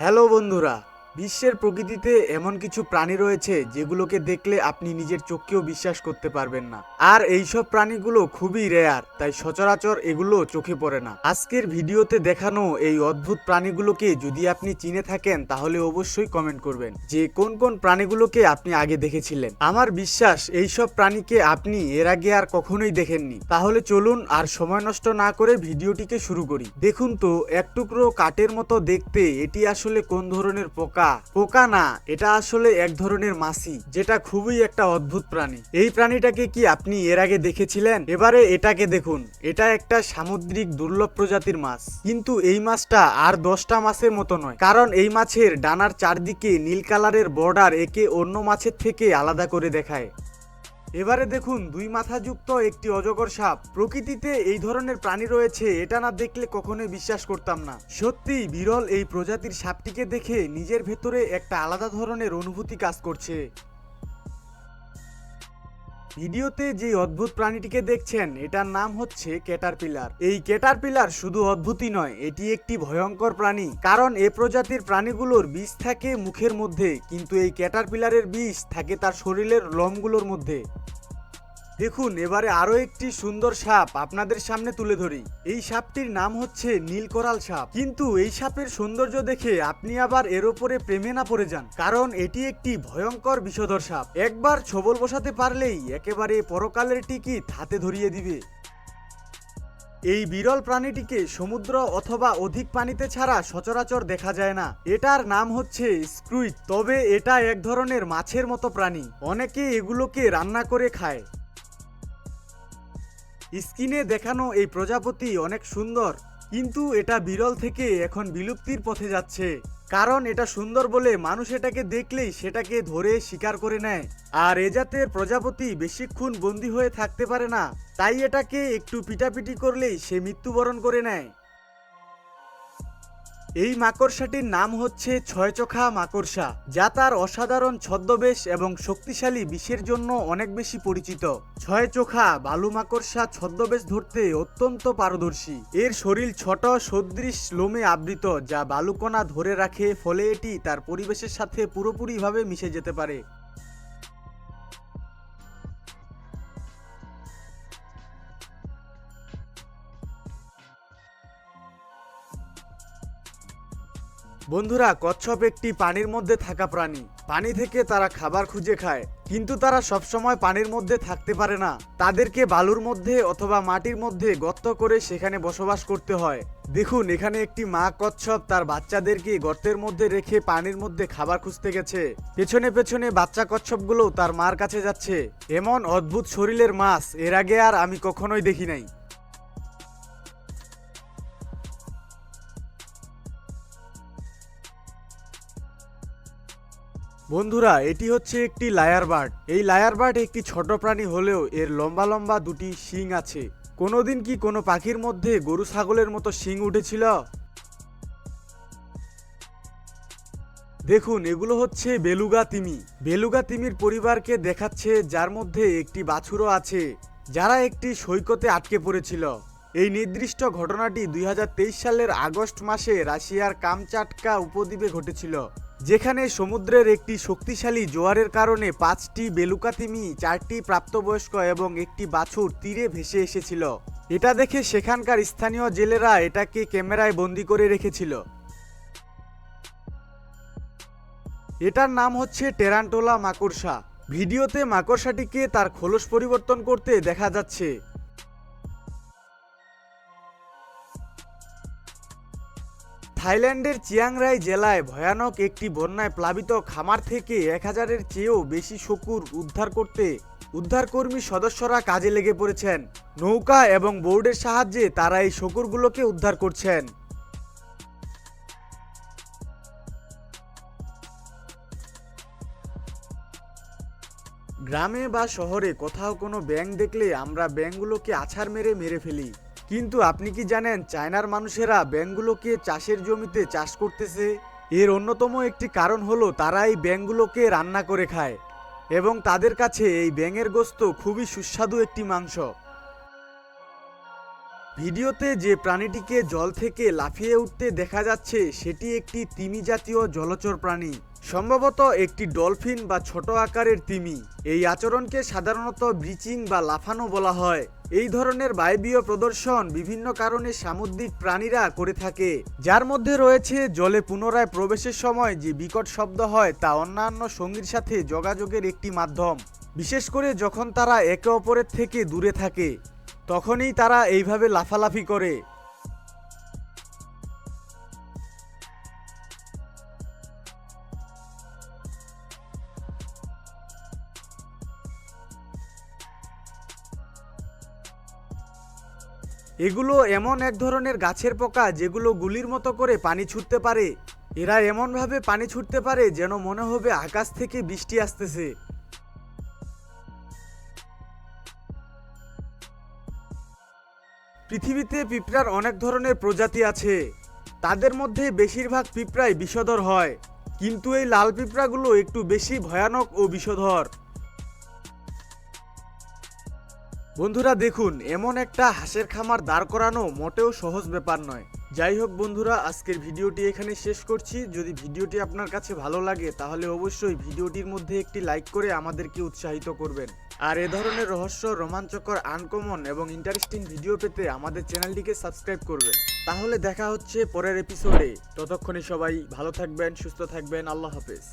Hello বন্ধুরা বিশ্বের প্রকৃতিতে এমন কিছু প্রাণী রয়েছে যেগুলোকে দেখলে আপনি নিজের চোখকেও বিশ্বাস করতে পারবেন না। আর এইসব প্রাণীগুলো খুবই রেয়ার তাই সচরাচর এগুলো চোখে পড়ে না। আজকের ভিডিওতে দেখানো এই অদ্ভুত প্রাণীগুলোকে যদি আপনি চিনে থাকেন, তাহলে অবশ্যই কমেন্ট করবেন যে কোন কোন প্রাণীগুলোকে আপনি আগে দেখেছিলেন। আমার বিশ্বাস, এইসব প্রাণীকে আপনি এর আগে আর কখনোই দেখেননি। তাহলে চলুন আর সময় নষ্ট না করে ভিডিওটিকে শুরু করি। দেখুন তো, এক টুকরো কাঠের মতো দেখতে এটি আসলে কোন ধরনের পোকা পোকা না এটা আসলে এক ধরনের মাছি, যেটা খুবই একটা অদ্ভুত প্রাণী। এই প্রাণীটাকে কি আপনি এর আগে দেখেছিলেন? এবারে এটাকে দেখুন। এটা একটা সামুদ্রিক দুর্লভ প্রজাতির মাছ। কিন্তু এই মাছটা আর দশটা মাছের মতো নয়। কারণ এই মাছের ডানার চারদিকে নীল কালারের বর্ডার একে অন্য মাছের থেকে আলাদা করে দেখায়। এবারে দেখুন, দুই মাথাযুক্ত একটি অজগর সাপ। প্রকৃতিতে এই ধরনের প্রাণী রয়েছে, এটা না দেখলে কখনোই বিশ্বাস করতাম না। সত্যি, বিরল এই প্রজাতির সাপটিকে দেখে নিজের ভেতরে একটা আলাদা ধরনের অনুভূতি কাজ করছে। ভিডিওতে যে অদ্ভুত প্রাণীটিকে দেখছেন, এটার নাম হচ্ছে ক্যাটারপিলার। এই ক্যাটারপিলার শুধু অদ্ভুতই নয়, এটি একটি ভয়ঙ্কর প্রাণী। কারণ এ প্রজাতির প্রাণীগুলোর বিষ থাকে মুখের মধ্যে, কিন্তু এই ক্যাটারপিলারের বিষ থাকে তার শরীরের লোমগুলোর মধ্যে। দেখুন, এবারে আরও একটি সুন্দর সাপ আপনাদের সামনে তুলে ধরি। এই সাপটির নাম হচ্ছে নীলকরাল সাপ। কিন্তু এই সাপের সৌন্দর্য দেখে আপনি আবার এর ওপরে প্রেমে না পড়ে যান, কারণ এটি একটি ভয়ঙ্কর বিষধর সাপ। একবার ছবল বসাতে পারলেই একেবারে পরকালের টিকিট হাতে ধরিয়ে দিবে। এই বিরল প্রাণীটিকে সমুদ্র অথবা অধিক পানিতে ছাড়া সচরাচর দেখা যায় না। এটার নাম হচ্ছে স্ক্রুইট, তবে এটা এক ধরনের মাছের মতো প্রাণী। অনেকে এগুলোকে রান্না করে খায়। স্ক্রিনে দেখানো এই প্রজাপতি অনেক সুন্দর, কিন্তু এটা বিরল থেকে এখন বিলুপ্তির পথে যাচ্ছে। কারণ এটা সুন্দর বলে মানুষ এটাকে দেখলেই সেটাকে ধরে শিকার করে নেয়। আর এ জাতের প্রজাপতি বেশিক্ষণ বন্দী হয়ে থাকতে পারে না, তাই এটাকে একটু পিটাপিটি করলেই সে মৃত্যুবরণ করে নেয়। এই মাকড়সাটির নাম হচ্ছে ছয়চোখা মাকড়সা, যা তার অসাধারণ ছদ্মবেশ এবং শক্তিশালী বিষের জন্য অনেক বেশি পরিচিত। ছয়চোখা বালু মাকড়সা ছদ্মবেশ ধরতে অত্যন্ত পারদর্শী। এর শরীর ছোট, সদৃশ লোমে আবৃত, যা বালুকণা ধরে রাখে, ফলে এটি তার পরিবেশের সাথে পুরোপুরিভাবে মিশে যেতে পারে। বন্ধুরা, কচ্ছপ একটি পানির মধ্যে থাকা প্রাণী। পানি থেকে তারা খাবার খুঁজে খায়, কিন্তু তারা সবসময় পানির মধ্যে থাকতে পারে না। তাদেরকে বালুর মধ্যে অথবা মাটির মধ্যে গর্ত করে সেখানে বসবাস করতে হয়। দেখুন, এখানে একটি মা কচ্ছপ তার বাচ্চাদেরকে গর্তের মধ্যে রেখে পানির মধ্যে খাবার খুঁজতে গেছে। পেছনে পেছনে বাচ্চা কচ্ছপগুলো তার মার কাছে যাচ্ছে। এমন অদ্ভুত শরীরের মাছ, এর আগে আর আমি কখনোই দেখি নাই। বন্ধুরা, এটি হচ্ছে একটি লায়ার বার্ড। এই লায়ার বার্ড একটি ছোট প্রাণী হলেও এর লম্বা লম্বা দুটি শিং আছে। কোনোদিন কি কোনো পাখির মধ্যে গরু ছাগলের মতো শিং উঠেছিল? দেখুন, এগুলো হচ্ছে বেলুগা তিমি। বেলুগা তিমির পরিবারকে দেখাচ্ছে যার মধ্যে একটি বাছুরও আছে, যারা একটি সৈকতে আটকে পড়েছিল। এই নির্দিষ্ট ঘটনাটি দুই হাজার তেইশ সালের আগস্ট মাসে রাশিয়ার কামচাটকা উপদ্বীপে ঘটেছিল, যেখানে সমুদ্রের একটি শক্তিশালী জোয়ারের কারণে পাঁচটি বেলুকাতিমি, চারটি প্রাপ্তবয়স্ক এবং একটি বাছুর তীরে ভেসে এসেছিল। এটা দেখে সেখানকার স্থানীয় জেলেরা এটাকে ক্যামেরায় বন্দি করে রেখেছিল। এটার নাম হচ্ছে টেরান্টোলা মাকড়সা। ভিডিওতে মাকড়সাটিকে তার খোলস পরিবর্তন করতে দেখা যাচ্ছে। থাইল্যান্ডের চিয়াংরাই জেলায় ভয়ানক একটি বন্যায় প্লাবিত খামার থেকে এক হাজারের চেয়েও বেশি শকুর উদ্ধার করতে উদ্ধারকর্মী সদস্যরা কাজে লেগে পড়েছেন। নৌকা এবং বোর্ডের সাহায্যে তারা এই শকুরগুলোকে উদ্ধার করছেন। গ্রামে বা শহরে কোথাও কোনো ব্যাঙ দেখলে আমরা ব্যাঙগুলোকে আছাড় মেরে মেরে ফেলি। কিন্তু আপনি কি জানেন চায়নার মানুষেরা ব্যাঙগুলোকে চাষের জমিতে চাষ করতেছে? এর অন্যতম একটি কারণ হলো তারা এই ব্যাঙগুলোকে রান্না করে খায় এবং তাদের কাছে এই ব্যাঙের গোস্ত খুবই সুস্বাদু একটি মাংস। ভিডিওতে যে প্রাণীটিকে জল থেকে লাফিয়ে উঠতে দেখা যাচ্ছে, সেটি একটি তিমি জাতীয় জলচর প্রাণী। সম্ভবত একটি ডলফিন বা ছোট আকারের তিমি। এই আচরণকে সাধারণত ব্রিচিং বা লাফানো বলা হয়। এই ধরনের বায়বীয় প্রদর্শন বিভিন্ন কারণে সামুদ্রিক প্রাণীরা করে থাকে। যার মধ্যে রয়েছে জলে পুনরায় প্রবেশের সময় যে বিকট শব্দ হয় তা অন্যান্য সঙ্গীর সাথে যোগাযোগের একটি মাধ্যম। বিশেষ করে যখন তারা একে অপরের থেকে দূরে থাকে, তখনই তারা এইভাবে লাফালাফি করে। এগুলো এমন এক ধরনের গাছের পোকা যেগুলো গুলির মতো করে পানি ছুটতে পারে। এরা এমনভাবে পানি ছুটতে পারে যেন মনে হবে আকাশ থেকে বৃষ্টি আসতেছে। পৃথিবীতে পিঁপড়ার অনেক ধরনের প্রজাতি আছে। তাদের মধ্যে বেশিরভাগ পিঁপড়াই বিষধর হয়। কিন্তু এই লাল পিঁপড়াগুলো একটু বেশি ভয়ানক ও বিষধর। বন্ধুরা দেখুন, এমন একটা হাঁসের খামার দাঁড় করানো মোটেও সহজ ব্যাপার নয়। যাই হোক বন্ধুরা, আজকের ভিডিওটি এখানে শেষ করছি। যদি ভিডিওটি আপনার কাছে ভালো লাগে, তাহলে অবশ্যই ভিডিওটির মধ্যে একটি লাইক করে আমাদেরকে উৎসাহিত করবেন। আর এ ধরনের রহস্য, রোমাঞ্চকর, আনকমন এবং ইন্টারেস্টিং ভিডিও পেতে আমাদের চ্যানেলটিকে সাবস্ক্রাইব করবেন। তাহলে দেখা হচ্ছে পরের এপিসোডে। ততক্ষণে সবাই ভালো থাকবেন, সুস্থ থাকবেন। আল্লাহ হাফেজ।